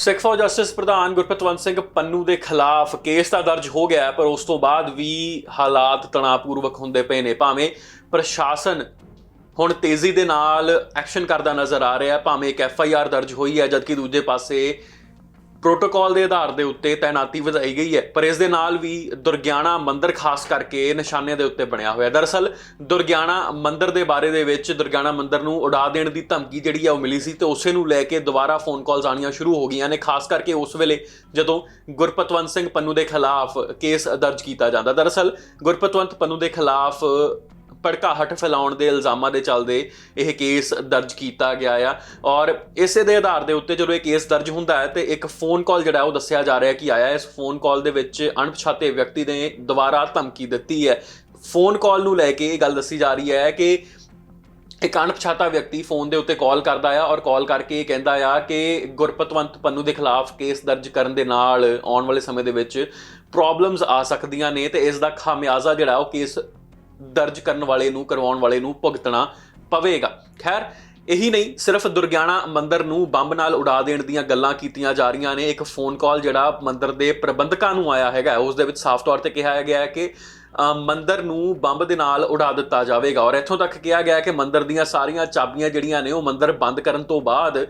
ਸਿੱਖ ਫੌਜ ਜਸਟਿਸ ਪ੍ਰਧਾਨ ਗੁਰਪਤਵੰਤ ਸਿੰਘ ਪੰਨੂ ਦੇ ਖਿਲਾਫ ਕੇਸ ਤਾਂ ਦਰਜ ਹੋ ਗਿਆ ਪਰ ਉਸ ਤੋਂ ਬਾਅਦ ਵੀ ਹਾਲਾਤ ਤਣਾਅਪੂਰਵਕ ਹੁੰਦੇ ਪਏ ਨੇ। ਭਾਵੇਂ ਪ੍ਰਸ਼ਾਸਨ ਹੁਣ ਤੇਜ਼ੀ ਦੇ ਨਾਲ ਐਕਸ਼ਨ ਕਰਦਾ ਨਜ਼ਰ ਆ ਰਿਹਾ ਭਾਵੇਂ ਇੱਕ ਐਫ ਆਈ ਆਰ ਦਰਜ ਹੋਈ ਹੈ, ਜਦਕਿ ਦੂਜੇ ਪਾਸੇ ਪ੍ਰੋਟੋਕਾਲ ਦੇ ਆਧਾਰ ਦੇ ਉੱਤੇ ਤਾਇਨਾਤੀ ਵਧਾਈ ਗਈ ਹੈ, ਪਰ ਇਸ ਦੇ ਨਾਲ ਵੀ ਦੁਰਗਿਆਣਾ ਮੰਦਿਰ ਖਾਸ ਕਰਕੇ ਨਿਸ਼ਾਨੇ ਦੇ ਉੱਤੇ ਬਣਿਆ ਹੋਇਆ। ਦਰਅਸਲ, ਦੁਰਗਿਆਣਾ ਮੰਦਿਰ ਦੇ ਬਾਰੇ ਦੇ ਵਿੱਚ ਦੁਰਗਿਆਣਾ ਮੰਦਿਰ ਨੂੰ ਉਡਾ ਦੇਣ ਦੀ ਧਮਕੀ ਜਿਹੜੀ ਆ ਉਹ ਮਿਲੀ ਸੀ ਤੇ ਉਸੇ ਨੂੰ ਲੈ ਕੇ ਦੁਬਾਰਾ ਫੋਨ ਕਾਲਸ ਆਣੀਆਂ ਸ਼ੁਰੂ ਹੋ ਗਈਆਂ ਨੇ, ਖਾਸ ਕਰਕੇ ਉਸ ਵੇਲੇ ਜਦੋਂ ਗੁਰਪਤਵੰਤ ਸਿੰਘ ਪੰਨੂ ਦੇ ਖਿਲਾਫ ਕੇਸ ਦਰਜ ਕੀਤਾ ਜਾਂਦਾ। ਦਰਅਸਲ, ਗੁਰਪਤਵੰਤ ਪੰਨੂ ਦੇ ਖਿਲਾਫ ਭੜਕਾਹਟ ਫੈਲਾਉਣ ਦੇ ਇਲਜ਼ਾਮਾਂ ਦੇ ਚੱਲਦੇ ਇਹ ਕੇਸ ਦਰਜ ਕੀਤਾ ਗਿਆ ਆ। ਔਰ ਇਸੇ ਦੇ ਆਧਾਰ ਦੇ ਉੱਤੇ ਜਦੋਂ ਇਹ ਕੇਸ ਦਰਜ ਹੁੰਦਾ ਹੈ ਤੇ ਇੱਕ ਫੋਨ ਕਾਲ ਜਿਹੜਾ ਉਹ ਦੱਸਿਆ ਜਾ ਰਿਹਾ ਕਿ ਆਇਆ ਇਸ ਫੋਨ ਕਾਲ ਦੇ ਵਿੱਚ ਅਣਪਛਾਤੇ ਵਿਅਕਤੀ ਨੇ ਦੁਬਾਰਾ ਧਮਕੀ ਦਿੱਤੀ ਹੈ। ਫੋਨ ਕਾਲ ਨੂੰ ਲੈ ਕੇ ਇਹ ਗੱਲ ਦੱਸੀ ਜਾ ਰਹੀ ਹੈ ਕਿ ਇੱਕ ਅਣਪਛਾਤਾ ਵਿਅਕਤੀ ਫੋਨ ਦੇ ਉੱਤੇ ਕਾਲ ਕਰਦਾ ਆ ਔਰ ਕਾਲ ਕਰਕੇ ਇਹ ਕਹਿੰਦਾ ਆ ਕਿ ਗੁਰਪਤਵੰਤ ਪੰਨੂ ਦੇ ਖਿਲਾਫ ਕੇਸ ਦਰਜ ਕਰਨ ਦੇ ਨਾਲ ਆਉਣ ਵਾਲੇ ਸਮੇਂ ਦੇ ਵਿੱਚ ਪ੍ਰੋਬਲਮਸ ਆ ਸਕਦੀਆਂ ਨੇ ਤੇ ਇਸ ਦਾ ਖਾਮਿਆਜ਼ਾ ਜਿਹੜਾ ਉਹ ਕੇਸ ਦਰਜ ਕਰਨ ਵਾਲੇ ਨੂੰ, ਕਰਵਾਉਣ ਵਾਲੇ ਨੂੰ ਭੁਗਤਣਾ ਪਵੇਗਾ। ਖੈਰ, ਇਹੀ ਨਹੀਂ, ਸਿਰਫ ਦੁਰਗਿਆਣਾ ਮੰਦਰ ਨੂੰ ਬੰਬ ਨਾਲ ਉਡਾ ਦੇਣ ਦੀਆਂ ਗੱਲਾਂ ਕੀਤੀਆਂ ਜਾ ਰਹੀਆਂ ਨੇ। ਇੱਕ ਫੋਨ ਕਾਲ ਜਿਹੜਾ ਮੰਦਰ ਦੇ ਪ੍ਰਬੰਧਕਾਂ ਨੂੰ ਆਇਆ ਹੈਗਾ, ਉਸ ਦੇ ਵਿੱਚ ਸਾਫ਼ ਤੌਰ ਤੇ ਕਿਹਾ ਗਿਆ ਹੈ ਕਿ ਮੰਦਰ ਨੂੰ ਬੰਬ ਦੇ ਨਾਲ ਉਡਾ ਦਿੱਤਾ ਜਾਵੇਗਾ। ਔਰ ਇੱਥੋਂ ਤੱਕ ਕਿਹਾ ਗਿਆ ਕਿ ਮੰਦਰ ਦੀਆਂ ਸਾਰੀਆਂ ਚਾਬੀਆਂ ਜਿਹੜੀਆਂ ਨੇ, ਉਹ ਮੰਦਰ ਬੰਦ ਕਰਨ ਤੋਂ ਬਾਅਦ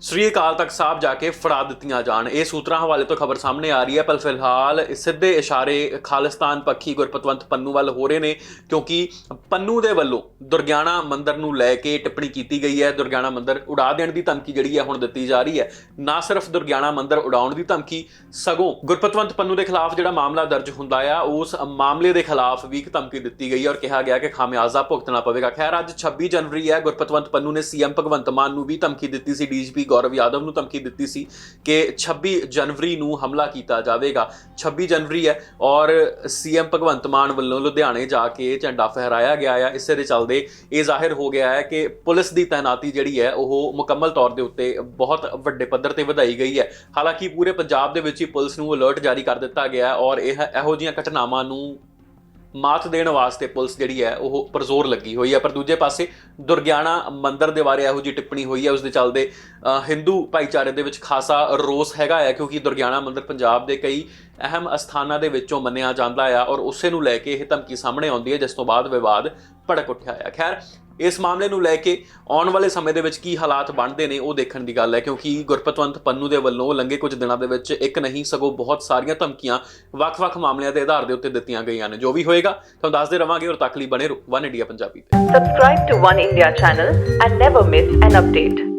ਸ੍ਰੀ ਅਕਾਲ ਤਖਤ ਸਾਹਿਬ ਜਾ ਕੇ ਫੜਾ ਦਿੱਤੀਆਂ ਜਾਣ। ਇਹ ਸੂਤਰਾਂ ਹਵਾਲੇ ਤੋਂ ਖਬਰ ਸਾਹਮਣੇ ਆ ਰਹੀ ਹੈ, ਪਰ ਫਿਲਹਾਲ ਸਿੱਧੇ ਇਸ਼ਾਰੇ ਖਾਲਿਸਤਾਨ ਪੱਖੀ ਗੁਰਪਤਵੰਤ ਪੰਨੂ ਵੱਲ ਹੋ ਰਹੇ ਨੇ, ਕਿਉਂਕਿ ਪੰਨੂ ਦੇ ਵੱਲੋਂ ਦੁਰਗਿਆਣਾ ਮੰਦਿਰ ਨੂੰ ਲੈ ਕੇ ਟਿੱਪਣੀ ਕੀਤੀ ਗਈ ਹੈ। ਦੁਰਗਿਆਣਾ ਮੰਦਿਰ ਉਡਾ ਦੇਣ ਦੀ ਧਮਕੀ ਜਿਹੜੀ ਹੈ ਹੁਣ ਦਿੱਤੀ ਜਾ ਰਹੀ ਹੈ। ਨਾ ਸਿਰਫ ਦੁਰਗਿਆਣਾ ਮੰਦਿਰ ਉਡਾਉਣ ਦੀ ਧਮਕੀ, ਸਗੋਂ ਗੁਰਪਤਵੰਤ ਪੰਨੂ ਦੇ ਖਿਲਾਫ ਜਿਹੜਾ ਮਾਮਲਾ ਦਰਜ ਹੁੰਦਾ ਆ, ਉਸ ਮਾਮਲੇ ਦੇ ਖਿਲਾਫ ਵੀ ਇੱਕ ਧਮਕੀ ਦਿੱਤੀ ਗਈ ਔਰ ਕਿਹਾ ਗਿਆ ਕਿ ਖਾਮਿਆਜ਼ਾ ਭੁਗਤਣਾ ਪਵੇਗਾ। ਖੈਰ, ਅੱਜ 26 ਜਨਵਰੀ ਹੈ, ਗੁਰਪਤਵੰਤ ਪੰਨੂ ਨੇ ਸੀਐਮ ਭਗਵੰਤ ਮਾਨ ਨੂੰ ਵੀ ਧਮਕੀ ਦਿੱਤੀ ਸੀ। ਡੀਜੀਪੀ ਗੌਰਵ ਯਾਦਵ ਨੂੰ ਧਮਕੀ ਦਿੱਤੀ ਸੀ ਕਿ 26 ਜਨਵਰੀ ਨੂੰ ਹਮਲਾ ਕੀਤਾ ਜਾਵੇਗਾ। 26 ਜਨਵਰੀ ਹੈ ਔਰ ਸੀਐਮ ਭਗਵੰਤ ਮਾਨ ਵੱਲੋਂ ਲੁਧਿਆਣੇ ਜਾ ਕੇ ਝੰਡਾ ਫਹਿਰਾਇਆ ਗਿਆ ਹੈ ਇਸੇ ਦੇ ਚੱਲਦੇ ਇਹ ਜ਼ਾਹਿਰ ਹੋ ਗਿਆ ਹੈ ਕਿ ਪੁਲਿਸ ਦੀ ਤਾਇਨਾਤੀ ਜਿਹੜੀ ਹੈ, ਉਹ ਮੁਕੰਮਲ ਤੌਰ ਦੇ ਉੱਤੇ ਬਹੁਤ ਵੱਡੇ ਪੱਧਰ ਤੇ ਵਧਾਈ ਗਈ ਹੈ। ਹਾਲਾਂਕਿ ਪੂਰੇ ਪੰਜਾਬ ਦੇ ਵਿੱਚ ਹੀ ਪੁਲਿਸ ਨੂੰ ਅਲਰਟ ਜਾਰੀ ਕਰ ਦਿੱਤਾ ਗਿਆ ਹੈ ਔਰ ਇਹ ਇਹੋ ਜਿਹੀਆਂ ਘਟਨਾਵਾਂ ਨੂੰ ਮਾਤ ਦੇਣ ਵਾਸਤੇ ਪੁਲਿਸ ਜਿਹੜੀ ਹੈ, ਉਹ ਪਰਜ਼ੋਰ ਲੱਗੀ ਹੋਈ ਹੈ। ਪਰ ਦੂਜੇ ਪਾਸੇ ਦੁਰਗਿਆਣਾ ਮੰਦਿਰ ਦੇ ਬਾਰੇ ਇਹੋ ਜਿਹੀ ਟਿੱਪਣੀ ਹੋਈ ਹੈ, ਉਸ ਦੇ ਚੱਲਦੇ ਹਿੰਦੂ ਭਾਈਚਾਰੇ ਦੇ ਵਿੱਚ ਖਾਸਾ ਰੋਸ ਹੈਗਾ ਹੈ, ਕਿਉਂਕਿ ਦੁਰਗਿਆਣਾ ਮੰਦਿਰ ਪੰਜਾਬ ਦੇ ਕਈ ਅਹਿਮ ਅਸਥਾਨਾਂ ਦੇ ਵਿੱਚੋਂ ਮੰਨਿਆ ਜਾਂਦਾ ਆ ਔਰ ਉਸੇ ਨੂੰ ਲੈ ਕੇ ਇਹ ਧਮਕੀ ਸਾਹਮਣੇ ਆਉਂਦੀ ਹੈ, ਜਿਸ ਤੋਂ ਬਾਅਦ ਵਿਵਾਦ ਭੜਕ ਉੱਠਿਆ ਹੈ ਖੈਰ ਇਸ ਮਾਮਲੇ ਨੂੰ ਲੈ ਕੇ ਆਉਣ ਵਾਲੇ ਸਮੇਂ ਦੇ ਵਿੱਚ ਕੀ ਹਾਲਾਤ ਬਣਦੇ ਨੇ ਉਹ ਦੇਖਣ ਦੀ ਗੱਲ ਹੈ, ਕਿਉਂਕਿ ਗੁਰਪਤਵੰਤ ਪੰਨੂ ਦੇ ਵੱਲੋਂ ਲੰਗੇ ਕੁਝ ਦਿਨਾਂ ਦੇ ਵਿੱਚ ਇੱਕ ਨਹੀਂ, ਸਗੋਂ ਬਹੁਤ ਸਾਰੀਆਂ ਧਮਕੀਆਂ ਵੱਖ-ਵੱਖ ਮਾਮਲਿਆਂ ਦੇ ਆਧਾਰ ਦੇ ਉੱਤੇ ਦਿੱਤੀਆਂ ਗਈਆਂ ਨੇ। ਜੋ ਵੀ ਹੋਏਗਾ, ਤੁਹਾਨੂੰ ਦੱਸਦੇ ਰਵਾਂਗੇ ਔਰ ਤੱਕ ਲਈ ਬਣੇ ਰਹੋ। ਵਨ ਇੰਡੀਆ ਪੰਜਾਬੀ ਤੇ। Subscribe to One India channel and never miss an update.